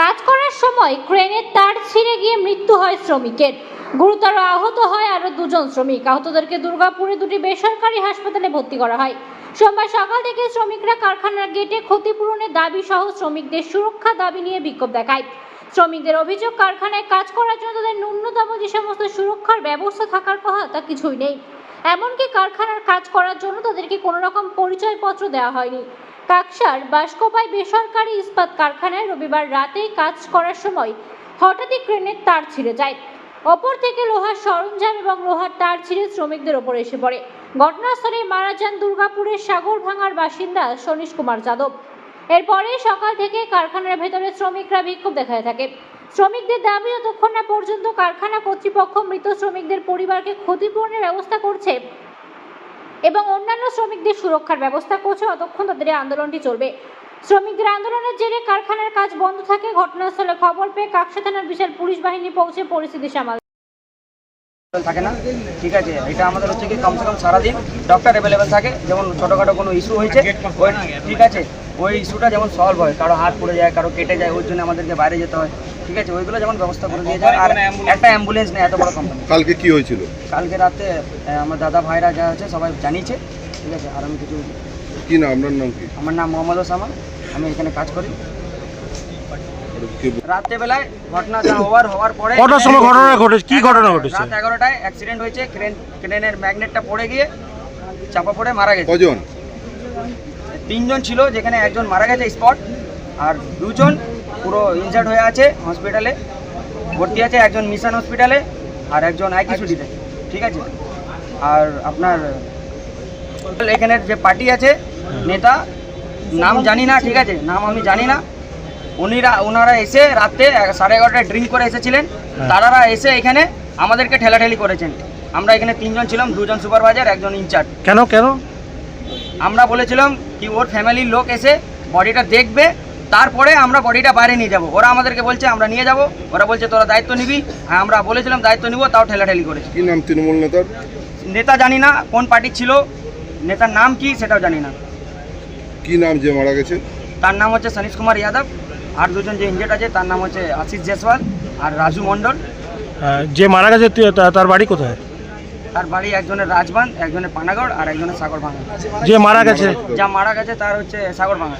কাজ করার সময় ক্রেনের তার ছিঁড়ে গিয়ে মৃত্যু হয় শ্রমিকের। গুরুতর আহত হয় আরও দুজন শ্রমিক। আহতদেরকে দুর্গাপুরে দুটি বেসরকারি হাসপাতালে ভর্তি করা হয়। সোমবার সকাল থেকে শ্রমিকরা কারখানার গেটে ক্ষতিপূরণের দাবি সহ শ্রমিকদের সুরক্ষা দাবি নিয়ে বিক্ষোভ দেখায়। শ্রমিকদের অভিযোগ, কারখানায় কাজ করার জন্য তাদের ন্যূনতম যে সমস্ত সুরক্ষার ব্যবস্থা থাকার কথা, তা কিছুই নেই। এমনকি কারখানার কাজ করার জন্য তাদেরকে কোনো রকম পরিচয়পত্র দেওয়া হয়নি। কাকসার বাসকোপায় বেসরকারি ইস্পাত কারখানায় রবিবার রাতেই কাজ করার সময় হঠাৎই ক্রেনের তার ছিঁড়ে যায়। অপর থেকে লোহার সরঞ্জাম এবং লোহার তার ছিঁড়ে শ্রমিকদের ওপর এসে পড়ে। ঘটনাস্থলে মারা যান দুর্গাপুরের সাগর ভাঙার বাসিন্দা সনীশ কুমার যাদব। এরপরে সকাল থেকে কারখানার ভেতরে শ্রমিকরা বিক্ষোভ দেখায় থাকে। শ্রমিকদের দাবি যতক্ষণ না পর্যন্ত কারখানা কর্তৃপক্ষ মৃত শ্রমিকদের পরিবারকে ক্ষতিপূরণের ব্যবস্থা করছে। এবং অন্যান্য শ্রমিকদের সুরক্ষার ব্যবস্থা করছে। অতক্ষণ তাদের এই আন্দোলনটি চলবে। শ্রমিকদের আন্দোলনের জেরে কারখানার কাজ বন্ধ থাকে। ঘটনাস্থলে খবর পেয়ে কাকসা থানার বিশাল পুলিশ বাহিনী পৌঁছে পরিস্থিতি সামাল। থাকে না? ঠিক আছে, এটা আমাদের হচ্ছে কি কমসে কম সারাদিন ডক্টর অ্যাভেলেবেল থাকে। যেমন ছোটোখাটো কোনো ইস্যু হয়েছে, ওই ঠিক আছে, ওই ইস্যুটা যেমন সলভ হয়। কারও হাত পড়ে যায়, কারও কেটে যায় ওই জন্য আমাদেরকে বাইরে যেতে হয়। ঠিক আছে ওইগুলো যেমন ব্যবস্থা করে দিয়ে যায় আর একটা অ্যাম্বুলেন্স নেই এত বড় কোম্পানি কালকে কি হয়েছিল? কালকে রাতে আমার দাদা ভাইরা যা আছে সবাই জানিয়েছে ঠিক আছে আর আমি কিছু কি না আপনার নাম কি? আমার নাম মোহাম্মদ ওসামা আমি এখানে কাজ করি। রাত্রেবেলায় ঘটনা হওয়ার হওয়ার পরে কটার সময় ঘটনা ঘটেছে? কি ঘটনা ঘটেছে? রাত এগারোটায় অ্যাক্সিডেন্ট হয়েছে ক্রেন ক্রেনের ম্যাগনেটটা পড়ে গিয়ে চাপা পড়ে মারা গেছে। কজন? তিনজন ছিল যেখানে একজন মারা গেছে স্পট আর দুজন পুরো ইনজার্ড হয়ে আছে হসপিটালে ভর্তি আছে একজন মিশন হসপিটালে আর একজন আইকিসুডিতে ঠিক আছে? আর আপনার এখানের যে পার্টি আছে নেতা নাম জানি না ঠিক আছে? নাম আমি জানি না। উনিরা ওনারা এসে রাতে সাড়ে এগারোটায় ড্রিঙ্ক করে এসেছিলেন। তারারা এসে এখানে আমাদেরকে ঠেলাঠেলি করেছেন। আমরা এখানে তিনজন ছিলাম দুজন সুপারভাইজার একজন ইনচার্জ কেন কেন? আমরা বলেছিলাম কি ওর ফ্যামিলির লোক এসে বডিটা দেখবে তারপরে আমরা বডিটা বাইরে নিয়ে যাব। ওরা আমাদেরকে বলছে আমরা নিয়ে যাব। ওরা বলছে তোরা দায়িত্ব নিবি। হ্যাঁ আমরা বলেছিলাম দায়িত্ব নিব। তাও ঠেলাঠেলি করেছে। কি নাম তৃণমূল নেতার? নেতা জানি না কোন পার্টি ছিল নেতার নাম কি সেটাও জানি না। কি নাম যে মারা গেছে? তার নাম হচ্ছে সনীশ কুমার যাদব। আর দুজন যে ইঞ্জেট আছে তার নাম হচ্ছে আশিস জেসওয়াল আর রাজু মণ্ডল। যে মারা গেছে তার বাড়ি কোথায়? তার বাড়ি একজনের রাজবান একজনের পানাগড় আর একজনের সাগর ভাঙা যে মারা গেছে। যা মারা গেছে তার হচ্ছে সাগর ভাঙা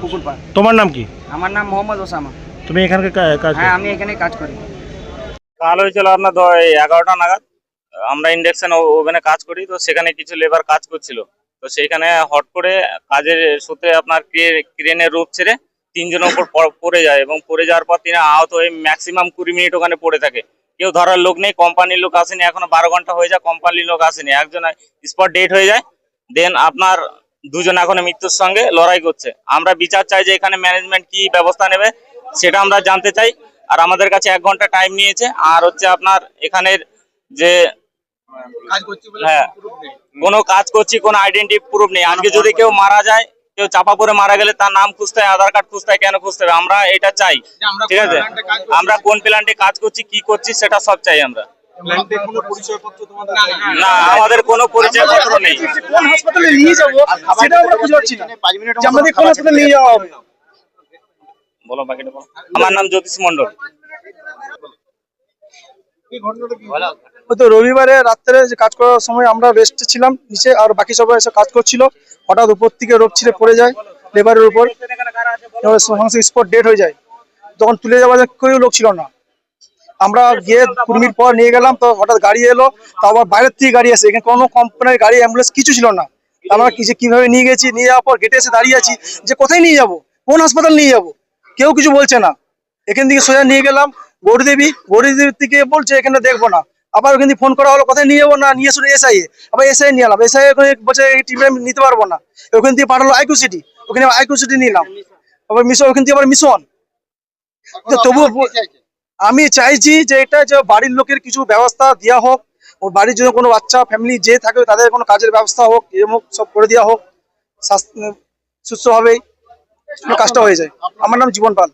পুকুরপাড়। তোমার নাম কি? আমার নাম মোহাম্মদ ওসামা। তুমি এখানকার কা- কাজ হ্যাঁ আমি এখানে কাজ করি। কাল হয়েছিল আপনার এগারোটা নাগাদ। আমরা ইন্ডাকশন ওভেনে কাজ করি তো সেখানে কিছু লেবার কাজ করছিল। তো সেইখানে হট করে কাজের সূত্রে আপনার ক্রেনের রূপ ছেড়ে তিনজনের উপর পড়ে যায় এবং পড়ে যাওয়ার পর তিনি আহত হয়ে ম্যাক্সিমাম কুড়ি মিনিট ওখানে পড়ে থাকে। কেউ ধরার লোক নেই কোম্পানির লোক আসেনি এখনও বারো ঘণ্টা হয়ে যায় কোম্পানির লোক আসেনি। একজন স্পট ডেট হয়ে যায় দেন আপনার দুজন এখন মৃত্যুর সঙ্গে লড়াই করছে। আমরা বিচার চাই যে এখানে ম্যানেজমেন্ট কি ব্যবস্থা নেবে সেটা আমরা জানতে চাই। আর আমাদের কাছে এক ঘণ্টা টাইম নিয়েছে। আর হচ্ছে আপনার এখানের যে হ্যাঁ কোনো কাজ করছি কোনো আইডেন্টি প্রুফ নেই। আজকে যদি কেউ মারা যায় কেউ চাপা পরে মারা গেলে তার নাম খুঁজতে হয় আধার কার্ড খুঁজতে হয় কেন খুঁজতে হবে? আমরা এটা চাই। ঠিক আছে? আমরা কোন প্ল্যান্টে কাজ করছি কি করছি সেটা সব চাই আমরা। না আমাদের কোনো পরিচয় পত্র নেই। কোন হাসপাতালে নিয়ে যাব সেটা আমরা বুঝতে পারছি না। আমাদের কোন হাসপাতালে নিয়ে যাওয়া হবে। বলো বাকিটা বলো। আমার নাম জ্যোতিষ মন্ডল তো রবিবারে রাত্রে যে কাজ করার সময় আমরা রেস্টে ছিলাম নিচে আর বাকি সবাই এসে কাজ করছিল। হঠাৎ উপর থেকে রোগ ছিঁড়ে পড়ে যায় লেবারের উপর। স্পট ডেট হয়ে যায়। তখন তুলে যাওয়া যায় কেউ লোক ছিল না। আমরা গিয়ে কুড়ি মিনিট পর নিয়ে গেলাম তো হঠাৎ গাড়ি এলো তো আবার বাইরের থেকে গাড়ি আসে। এখানে কোনো কোম্পানির গাড়ি অ্যাম্বুলেন্স কিছু ছিল না। আমরা কিছু কীভাবে নিয়ে গেছি নিয়ে যাওয়ার পর গেটে এসে দাঁড়িয়ে আছি যে কোথায় নিয়ে যাব? কোন হাসপাতাল নিয়ে যাব? কেউ কিছু বলছে না। এখান থেকে সোজা নিয়ে গেলাম গৌরীদেবী গৌরীদেবীর থেকে বলছে এখানে দেখব না। আবার ওখান থেকে ফোন করা হলো কোথায় নিয়ে যাব না? নিয়ে শুনে এসআই আবার এসআই নিয়ে এলাম। এসআই ওখানে বলছে টিমে নিতে পারব না। ওখান থেকে পাঠালো আইকিউ সিটি ওখানে আইকিউ সিটি নিলাম। আবার মিশন ওখান থেকে আবার মিশন তবুও আমি চাইছি যে এটা যে বাড়ির লোকের কিছু ব্যবস্থা দেওয়া হোক ও বাড়ির জন্য কোনো বাচ্চা ফ্যামিলি যে থাকে তাদের কোনো কাজের ব্যবস্থা হোক এম হোক, সব করে দেওয়া হোক সুস্থভাবেই কাজটা হয়ে যায়। আমার নাম জীবন পাল।